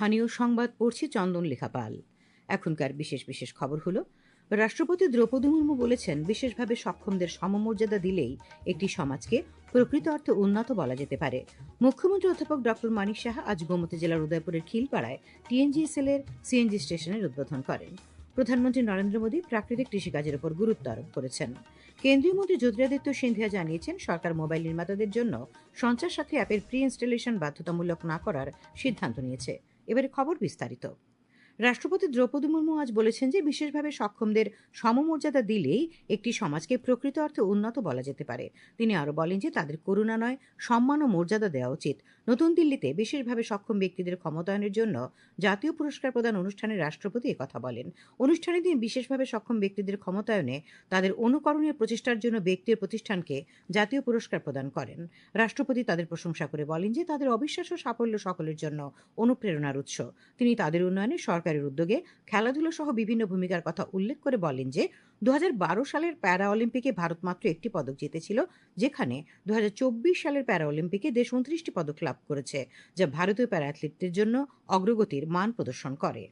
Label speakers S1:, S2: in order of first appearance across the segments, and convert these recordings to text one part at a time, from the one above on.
S1: স্থানীয় সংবাদ পড়ছি চন্দন লেখাপাল। এখনকার বিশেষ বিশেষ খবর হলো, রাষ্ট্রপতি দ্রৌপদী মুর্মু বলেছেন, বিশেষভাবে সক্ষমদের সমমর্যাদা দিলেই একটি সমাজকে প্রকৃত অর্থে উন্নত বলা যেতে পারে। মুখ্যমন্ত্রী অধ্যাপক ডক্টর মানিক সাহা আজ গোমতী জেলার উদয়পুরের খিলপাড়ায় টিএনজিএসএল এর সিএনজি স্টেশনের উদ্বোধন করেন। প্রধানমন্ত্রী নরেন্দ্র মোদী প্রাকৃতিক কৃষিকাজের উপর গুরুত্ব আরোপ করেছেন। কেন্দ্রীয় মন্ত্রী জ্যোতিরাদিত্য সিন্ধিয়া জানিয়েছেন, সরকার মোবাইল নির্মাতাদের জন্য সঞ্চার সাথী অ্যাপের প্রি ইনস্টলেশন বাধ্যতামূলক না করার সিদ্ধান্ত নিয়েছে। এবারে খবর বিস্তারিত। রাষ্ট্রপতি দ্রৌপদী মুর্মু আজ বলেছেন যে বিশেষভাবে সক্ষমদের সমমর্যাদা দিলেই একটি সমাজকে প্রকৃত অর্থে উন্নত বলা যেতে পারে। তিনি আরও বলেন যে তাদের করুণা নয়, সম্মান ও মর্যাদা দেওয়া উচিত। নতুন দিল্লিতে বিশেষভাবে সক্ষম ব্যক্তিদের ক্ষমতায়নের জন্য জাতীয় পুরস্কার প্রদান অনুষ্ঠানে রাষ্ট্রপতি কথা বলেন। অনুষ্ঠানে তিনি বিশেষভাবে সক্ষম ব্যক্তিদের ক্ষমতায়নে তাদের অনুকরণীয় প্রচেষ্টার জন্য ব্যক্তির প্রতিষ্ঠানকে জাতীয় পুরস্কার প্রদান করেন। রাষ্ট্রপতি তাদের প্রশংসা করে বলেন যে তাদের অবিশ্বাস্য সাফল্য সকলের জন্য অনুপ্রেরণার উৎস। তিনি তাদের উন্নয়নে সরকারের উদ্যোগে খেলাধুলো সহ বিভিন্ন ভূমিকার কথা উল্লেখ করে বলেন যে দু হাজার বারো সালের প্যারা অলিম্পিকে ভারত মাত্র একটি পদক জিতেছিল, যেখানে দু হাজার চব্বিশ সালের প্যারা অলিম্পিকে দেশ উনত্রিশটি পদক লাভ করেছে, যা ভারতীয় প্যারা অ্যাথলিটদের জন্য অগ্রগতির মান প্রদর্শন করে।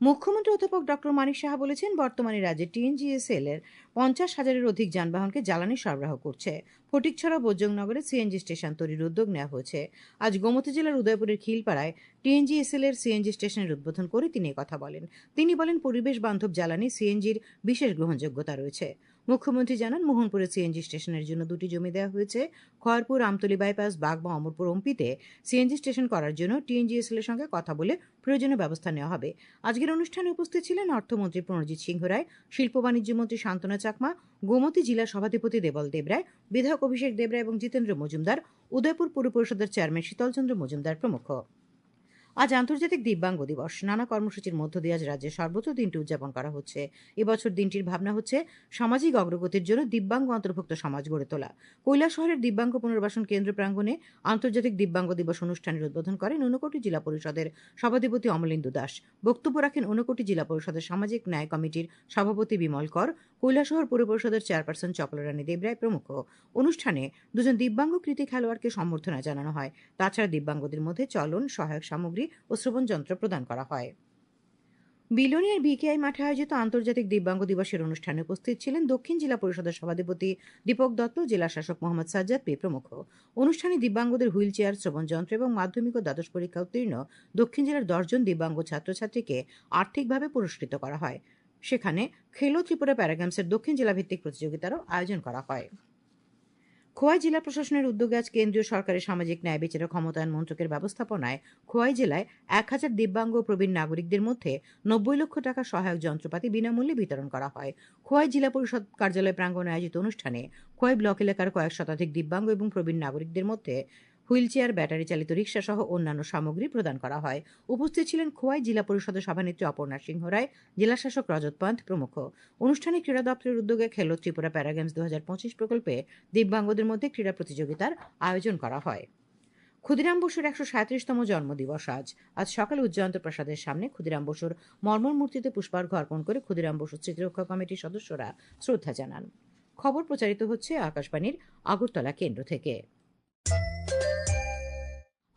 S1: মুখ্যমন্ত্রী অধ্যাপক ডক্টর মানিক সাহা বলেছেন, বর্তমানে রাজ্যে টিএনজিএসএল এর পঞ্চাশ হাজারের অধিক যানবাহনকে জ্বালানি সরবরাহ করছে। ফটিকছড়া বৈজংনগরে সিএনজি স্টেশন তৈরির উদ্যোগ নেওয়া হয়েছে। আজ গোমতী জেলার উদয়পুরের খিলপাড়ায় টিএনজিএসএল এর সিএনজি স্টেশনের উদ্বোধন করে তিনি কথা বলেন। তিনি বলেন, পরিবেশ বান্ধব জ্বালানি সিএনজির বিশেষ গ্রহণযোগ্যতা রয়েছে। মুখ্যমন্ত্রী জানান, মোহনপুরে সিএনজি স্টেশনের জন্য দুটি জমি দেওয়া হয়েছে। খয়রপুর আমতলি বাইপাস, বাগবা, অমরপুর, অম্পিতে সিএনজি স্টেশন করার জন্য টিএনজিএসএল এর সঙ্গে কথা বলে প্রয়োজনীয় ব্যবস্থা নেওয়া হবে। আজকের অনুষ্ঠানে উপস্থিত ছিলেন অর্থমন্ত্রী প্রণজিৎ সিংহ রায়, শিল্প বাণিজ্য মন্ত্রী শান্তনা চাকমা, গোমতী জেলা সভাধিপতি দেবল দেবরায় বিধায়ক অভিষেক দেবরায় এবং জিতেন্দ্র মজুমদার, উদয়পুর পুর পরিষদের চেয়ারম্যান শীতলচন্দ্র মজুমদার প্রমুখ। আজ আন্তর্জাতিক দিব্যাঙ্গ দিবস। নানা কর্মসূচির মধ্য দিয়ে আজ রাজ্যে সর্বত্র দিনটি উদযাপন করা হচ্ছে। এবছর দিনটির ভাবনা হচ্ছে সামাজিক অগ্রগতির জন্য দিব্যাঙ্গ অন্তর্ভুক্ত সমাজ গড়ে তোলা। শহরের দিব্যাঙ্গ পুনর্বাসন কেন্দ্র প্রাঙ্গণে আন্তর্জাতিক দিব্যাঙ্গ দিবস অনুষ্ঠানের উদ্বোধন করেন ঊনকোটি জেলা পরিষদের সভাধিপতি অমলেন্দু দাস। বক্তব্য রাখেন ঊনকোটি জেলা পরিষদের সামাজিক ন্যায় কমিটির সভাপতি বিমল কর কৈলাসহর পৌর পরিষদের চেয়ারপারসন চপলরানী দেবরায় প্রমুখ। অনুষ্ঠানে দুজন দিব্যাঙ্গ কৃতি খেলোয়াড়কে সম্বর্ধনা জানানো হয়। তাছাড়া দিব্যাঙ্গদের মধ্যে চলন, সহায়ক সামগ্রী ও শ্রবণ যন্ত্র প্রদান করা হয়। বিলোনিয়ার বিকেআই মাঠে আয়োজিত আন্তর্জাতিক দিব্যাঙ্গ দিবসের অনুষ্ঠানে উপস্থিত ছিলেন দক্ষিণ জেলা পরিষদের সভাধিপতি দীপক দত্ত, জেলা শাসক মোহাম্মদ সাজ্জাদ পে প্রমুখ। অনুষ্ঠানে দিব্যাঙ্গদের হুইল চেয়ার শ্রবণ যন্ত্র এবং মাধ্যমিক ও দ্বাদশ পরীক্ষা উত্তীর্ণ দক্ষিণ জেলার দশজন দিব্যাঙ্গ ছাত্রছাত্রীকে আর্থিকভাবে পুরস্কৃত করা হয়। সেখানে খেলো ত্রিপুরা প্যারাগ্রামসের দক্ষিণ জেলা ভিত্তিক প্রতিযোগিতারও আয়োজন করা হয়। খোয়াই জেলা প্রশাসনের উদ্যোগে আজ কেন্দ্রীয় সরকারের সামাজিক ন্যায়, বিচার ক্ষমতায়ন মন্ত্রকের ব্যবস্থাপনায় খোয়াই জেলায় এক হাজার দিব্যাঙ্গ প্রবীণ নাগরিকদের মধ্যে নব্বই লক্ষ টাকা সহায়ক যন্ত্রপাতি বিনামূল্যে বিতরণ করা হয়। খোয়াই জেলা পরিষদ কার্যালয় প্রাঙ্গণে আয়োজিত অনুষ্ঠানে খোয়াই ব্লক এলাকার কয়েক শতাধিক দিব্যাঙ্গ এবং প্রবীণ নাগরিকদের মধ্যে হুইলচেয়ার ব্যাটারি চালিত রিক্সা সহ অন্যান্য সামগ্রী প্রদান করা হয়। উপস্থিত ছিলেন খোয়াই জেলা পরিষদের সভানেত্রী অপর্ণা সিংহ রায় জেলাশাসক রজত পান্ত প্রমুখ। অনুষ্ঠানে ক্রীড়া দপ্তরের উদ্যোগে খেলো ত্রিপুরা প্যারাগেমস দু হাজার পঁচিশ প্রকল্পে দিব্যাঙ্গদের মধ্যে ক্রীড়া প্রতিযোগিতার আয়োজন করা হয়। ক্ষুদিরাম বসুর একশো সাঁত্রিশতম জন্মদিবস আজ। আজ সকালে উজ্জয়ন্ত প্রসাদের সামনে ক্ষুদিরাম বসুর মর্মর মূর্তিতে পুষ্পার্ঘ্য অর্পণ করে ক্ষুদিরাম বসু স্মৃতিরক্ষা কমিটির সদস্যরা শ্রদ্ধা জানান। খবর প্রচারিত হচ্ছে আকাশবাণীর আগরতলা কেন্দ্র থেকে।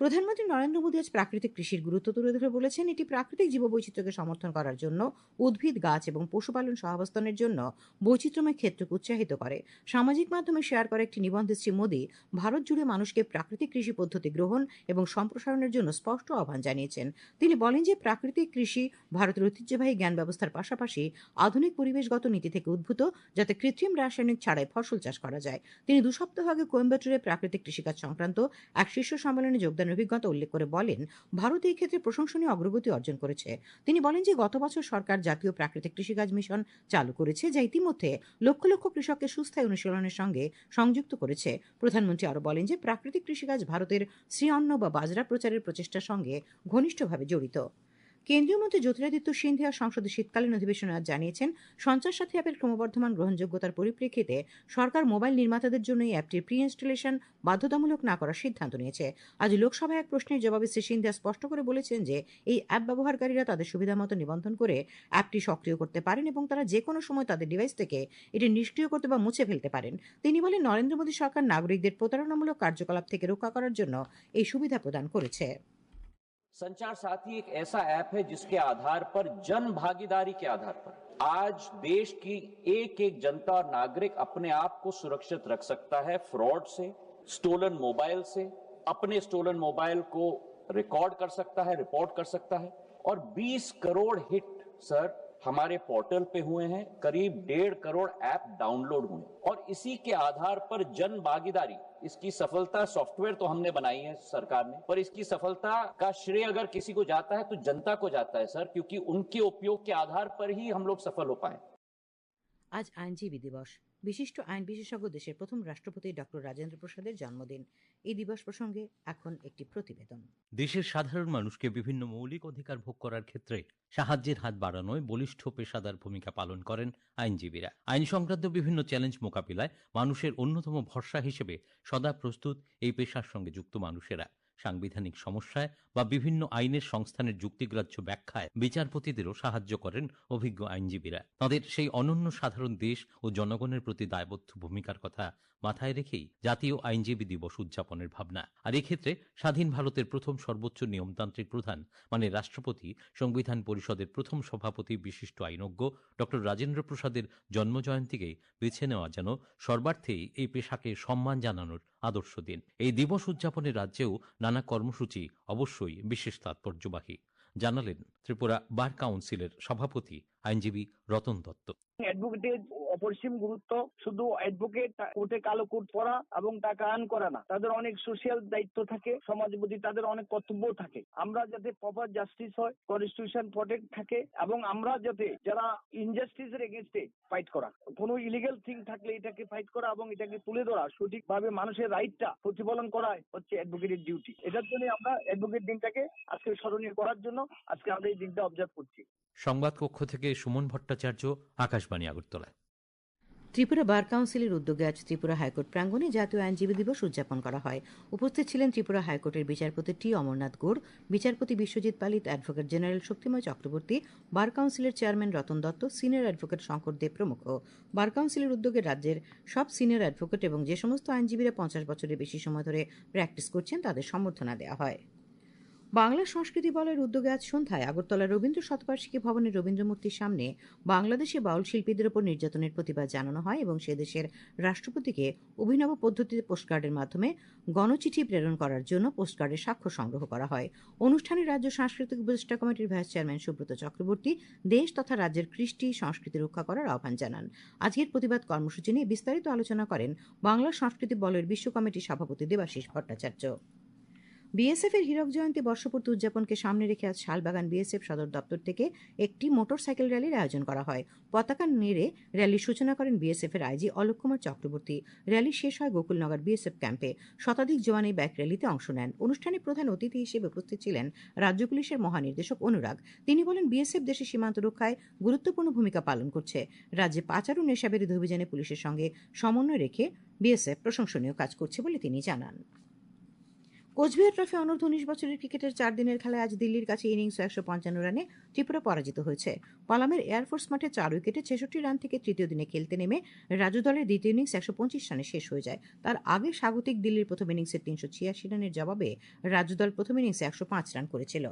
S1: প্রধানমন্ত্রী নরেন্দ্র মোদী আজ প্রাকৃতিক কৃষির গুরুত্ব তুলে ধরে বলেছেন, এটি প্রাকৃতিক জীববৈচিত্র্যকে সমর্থন করার জন্য, উদ্ভিদ, গাছ এবং পশুপালন সহাবস্থানের জন্য বৈচিত্র্যময় ক্ষেত্রকে উৎসাহিত করে। সামাজিক মাধ্যমে শেয়ার করা একটি নিবন্ধে শ্রী মোদী ভারত জুড়ে মানুষকে প্রাকৃতিক কৃষি পদ্ধতি গ্রহণ এবং সম্প্রসারণের জন্য স্পষ্ট আহ্বান জানিয়েছেন। তিনি বলেন যে, প্রাকৃতিক কৃষি ভারতের ঐতিহ্যবাহী জ্ঞান ব্যবস্থার পাশাপাশি আধুনিক পরিবেশগত নীতি থেকে উদ্ভূত, যাতে কৃত্রিম রাসায়নিক ছাড়াই ফসল চাষ করা যায়। তিনি দু সপ্তাহ আগে কোয়েম্বাটুরে প্রাকৃতিক কৃষিকাজ সংক্রান্ত এক শীর্ষ সম্মেলনে যোগদান অবদান অভিজ্ঞতা উল্লেখ করে বলেন, ভারত এই ক্ষেত্রে প্রশংসনীয় অগ্রগতি অর্জন করেছে। তিনি বলেন যে, গত বছর সরকার জাতীয় প্রাকৃতিক কৃষিকাজ মিশন চালু করেছে, যা ইতিমধ্যে লক্ষ লক্ষ কৃষককে সুস্থায়ী অনুশীলনের সঙ্গে সংযুক্ত করেছে। প্রধানমন্ত্রী আরও বলেন যে, প্রাকৃতিক কৃষিকাজ ভারতের শ্রী অন্ন বা বাজরা প্রচারের প্রচেষ্টার সঙ্গে ঘনিষ্ঠভাবে জড়িত। কেন্দ্রীয় মন্ত্রী জ্যোতিরাদিত্য সিন্ধিয়া সংসদে শীতকালীন অধিবেশনে আজ জানিয়েছেন, সঞ্চার সাথী অ্যাপের ক্রমবর্ধমান গ্রহণযোগ্যতার পরিপ্রেক্ষিতে সরকার মোবাইল নির্মাতাদের জন্য এই অ্যাপটির প্রি ইনস্টলেশন বাধ্যতামূলক না করার সিদ্ধান্ত নিয়েছে। আজ লোকসভায় এক প্রশ্নের জবাবে শ্রী সিন্ধিয়া স্পষ্ট করে বলেছেন যে, এই অ্যাপ ব্যবহারকারীরা তাদের সুবিধামতো নিবন্ধন করে অ্যাপটি সক্রিয় করতে পারেন এবং তারা যে কোনো সময় তাদের ডিভাইস থেকে এটি নিষ্ক্রিয় করতে বা মুছে ফেলতে পারেন। তিনি বলেন, নরেন্দ্র মোদী সরকার নাগরিকদের প্রতারণামূলক কার্যকলাপ থেকে রক্ষা করার জন্য এই সুবিধা প্রদান করেছে।
S2: संचार साथी एक ऐसा ऐप है जिसके आधार पर जन भागीदारी के आधार पर आज देश की एक एक जनता और नागरिक अपने आप को सुरक्षित रख सकता है फ्रॉड से, स्टोलन मोबाइल से, अपने स्टोलन मोबाइल को रिकॉर्ड कर सकता है, रिपोर्ट कर सकता है। और 20 करोड़ हिट, सर हमारे पोर्टल पे हुए हैं, करीब डेढ़ करोड़ ऐप डाउनलोड हुए और इसी के आधार पर जन भागीदारी, इसकी सफलता सॉफ्टवेयर तो हमने बनाई है सरकार ने, पर इसकी सफलता का श्रेय अगर किसी को जाता है तो जनता को जाता है, सर, क्योंकि उनके उपयोग के आधार पर ही हम लोग सफल हो पाए।
S1: आज आईएनजीवी दिवस বিশিষ্ট আইন বিশেষজ্ঞ দেশের প্রথম রাষ্ট্রপতি ডক্টর রাজেন্দ্র প্রসাদের জন্মদিন। এই দিবস প্রসঙ্গে এখন একটি প্রতিবেদন।
S3: দেশের সাধারণ মানুষকে বিভিন্ন মৌলিক অধিকার ভোগ করার ক্ষেত্রে সাহায্যের হাত বাড়ানোয় বলিষ্ঠ পেশাদার ভূমিকা পালন করেন আইনজীবীরা। আইন সংক্রান্ত বিভিন্ন চ্যালেঞ্জ মোকাবিলায় মানুষের অন্যতম ভরসা হিসেবে সদা প্রস্তুত এই পেশার সঙ্গে যুক্ত মানুষেরা। সাংবিধানিক সমস্যায় বা বিভিন্ন আইনের সংস্থানের যুক্তিগ্রাহ্য ব্যাখ্যায় বিচারপতিদেরও সাহায্য করেন অভিজ্ঞ আইনজীবীরা। তাদের সেই অনন্য সাধারণ দেশ ও জনগণের প্রতি দায়বদ্ধ ভূমিকার কথা মাথায় রেখেই জাতীয় আইনজীবী দিবস উদযাপনের ভাবনা। আর এক্ষেত্রে স্বাধীন ভারতের প্রথম সর্বোচ্চ নিয়মতান্ত্রিক প্রধান মানে রাষ্ট্রপতি, সংবিধান পরিষদের প্রথম সভাপতি, বিশিষ্ট আইনজ্ঞ ডক্টর রাজেন্দ্র প্রসাদের জন্মজয়ন্তীকে বেছে নেওয়া যেন সর্বার্থেই এই পেশাকে সম্মান জানানোর আদর্শ দিন। এই দিবস উদযাপনের রাজ্যেও নানা কর্মসূচি অবশ্যই বিশেষ তাৎপর্যবাহী। জানালেন ত্রিপুরা বার কাউন্সিলের সভাপতি, আইনজীবী রতন দত্ত।
S4: অ্যাডভোকেটের অপরিসীম গুরুত্ব, শুধু অ্যাডভোকেট কোর্টে কালো এবং টাকা আর্ন করা না। তাদের অনেক দায়িত্ব থাকে প্রতি তাদের অনেক কর্তব্য থাকে। আমরা যাতে প্রপার জাস্টিস হয় কনস্টিটিউশন প্রটেক্ট থাকে এবং আমরা যাতে যারা এগেনস্টে ফাইট করা। কোনো ইলিগাল থিং থাকলে এটাকে ফাইট করা এবং এটাকে তুলে ধরা, সঠিকভাবে মানুষের রাইটটা প্রতিফলন করা হচ্ছে অ্যাডভোকেটের ডিউটি এটার জন্য আমরা অ্যাডভোকেট দিনটাকে আজকে স্মরণীয় করার জন্য আজকে আমরা এই দিনটা অবজার্ভ করছি।
S3: সংবাদ কক্ষ থেকে সুমন ভট্টাচার্য, আকাশবাণী আগরতলা
S1: ত্রিপুরা বার কাউন্সিলের উদ্যোগে আজ ত্রিপুরা হাইকোর্ট প্রাঙ্গণে জাতীয় আইনজীবী দিবস উদযাপন করা হয়। উপস্থিত ছিলেন ত্রিপুরা হাইকোর্টের বিচারপতি টি অমরনাথ গৌড়, বিচারপতি Biswajit Palit, advocate general Shaktimoy Chakraborty, bar কাউন্সিলের chairman Ratan Dutta, senior advocate Shankar Deb প্রমুখ। বার কাউন্সিলের উদ্যোগে রাজ্যের সব সিনিয়র অ্যাডভোকেট এবং যে সমস্ত আইনজীবীরা পঞ্চাশ বছরের বেশি সময় ধরে প্র্যাকটিস করছেন, তাদের সম্বর্ধনা দেওয়া হয়। বাংলা সংস্কৃতি বলের উদ্যোগে আজ সন্ধ্যায় আগরতলা রবীন্দ্র শতবার্ষিকী ভবনের রবীন্দ্র মূর্তির সামনে বাংলাদেশে বাউল শিল্পীদের ওপর নির্যাতনের প্রতিবাদ জানানো হয় এবং সে দেশের রাষ্ট্রপতিকে অভিনব পদ্ধতিতে পোস্টকার্ডের মাধ্যমে গণচিঠি প্রেরণ করার জন্য পোস্টকার্ডের সাক্ষ্য সংগ্রহ করা হয়। অনুষ্ঠানে রাজ্য সাংস্কৃতিক উপদেষ্টা কমিটির ভাইস চেয়ারম্যান সুব্রত চক্রবর্তী, দেশ তথা রাজ্যের কৃষ্টি সংস্কৃতি রক্ষা করার আহ্বান জানান। আজকের প্রতিবাদ কর্মসূচি নিয়ে বিস্তারিত আলোচনা করেন বাংলা সংস্কৃতি বলের বিশ্ব কমিটির সভাপতি দেবাশিস ভট্টাচার্য। বিএসএফ এর হীরক জয়ন্তী বর্ষপূর্তি উদযাপনকে সামনে রেখে আজ শালবাগান বিএসএফ সদর দপ্তর থেকে একটি মোটরসাইকেল র্যালির আয়োজন করা হয়। পতাকা নেড়ে র্যালির সূচনা করেন বিএসএফ এর আইজি অলোক কুমার চক্রবর্তী। র্যালি শেষ হয় গোকুলনগর বিএসএফ ক্যাম্পে। শতাধিক জওয়ান এই বাইক র্যালিতে অংশ নেন। অনুষ্ঠানে প্রধান অতিথি হিসেবে উপস্থিত ছিলেন রাজ্য পুলিশের মহানির্দেশক অনুরাগ। তিনি বলেন বিএসএফ দেশের সীমান্ত রক্ষায় গুরুত্বপূর্ণ ভূমিকা পালন করছে। রাজ্যে পাচার ও নেশাবিরোধী অভিযানে পুলিশের সঙ্গে সমন্বয় রেখে বিএসএফ প্রশংসনীয় কাজ করছে বলে তিনি জানান। কোচবিহার ট্রফি অনূর্ধ্ব উনিশ বছরের ক্রিকেটের চার দিনের খেলায় আজ দিল্লির কাছে ইনিংস একশো পঞ্চান্ন রানে ত্রিপুরা পরাজিত হয়েছে। পালামের এয়ারফোর্স মাঠে চার উইকেটে ছেষট্টি রান থেকে তৃতীয় দিনে খেলতে নেমে রাজু দলের দ্বিতীয় ইনিংস একশো পঁচিশ রানে শেষ হয়ে যায়। তার আগে স্বাগতিক দিল্লির প্রথম ইনিংসের তিনশো ছিয়াশি রানের জবাবে রাজু দল প্রথম ইনিংসে একশো পাঁচ রান করেছিল।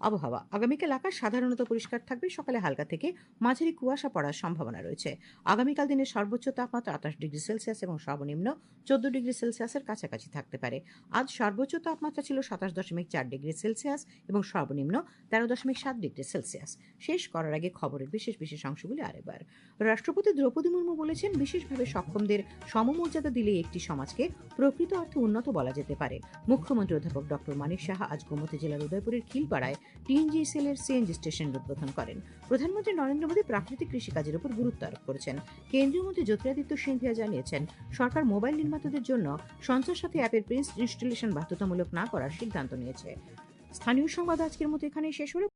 S1: আবহাওয়া। আগামীকাল আকাশ সাধারণত পরিষ্কার থাকবে। সকালে হালকা থেকে মাঝারি কুয়াশা পড়ার সম্ভাবনা রয়েছে। আগামীকাল দিনের সর্বোচ্চ তাপমাত্রা আঠাশ ডিগ্রি সেলসিয়াস এবং সর্বনিম্ন চোদ্দ ডিগ্রি সেলসিয়াসের কাছাকাছি থাকতে পারে। আজ সর্বোচ্চ তাপমাত্রা ছিল সাতাশ দশমিক চার ডিগ্রি সেলসিয়াস এবং সর্বনিম্ন তেরো দশমিক সাত ডিগ্রি সেলসিয়াস। শেষ করার আগে খবরের বিশেষ বিশেষ অংশগুলি আরেকবার। রাষ্ট্রপতি দ্রৌপদী মুর্মু বলেছেন, বিশেষভাবে সক্ষমদের সমমর্যাদা দিলে একটি সমাজকে প্রকৃত অর্থে উন্নত বলা যেতে পারে। মুখ্যমন্ত্রী অধ্যাপক ডক্টর মানিক সাহা আজ গোমতী জেলার উদয়পুরের খিলপাড়ায় টিএনজিএসএল এর সিএনজি স্টেশন উদ্বোধন করেন। প্রধানমন্ত্রী নরেন্দ্র মোদী প্রাকৃতিক কৃষিকাজের উপর গুরুত্ব আরোপ করেছেন। কেন্দ্রীয় মন্ত্রী জ্যোতিরাদিত্য সিন্ধিয়া জানিয়েছেন, সরকার মোবাইল নির্মাতাদের জন্য সঞ্চয় সাথে অ্যাপের প্রিন্স ইনস্টলেশন বাধ্যতামূলক না করার সিদ্ধান্ত নিয়েছে। স্থানীয় সংবাদ আজকের মতো এখানেই শেষ হলো।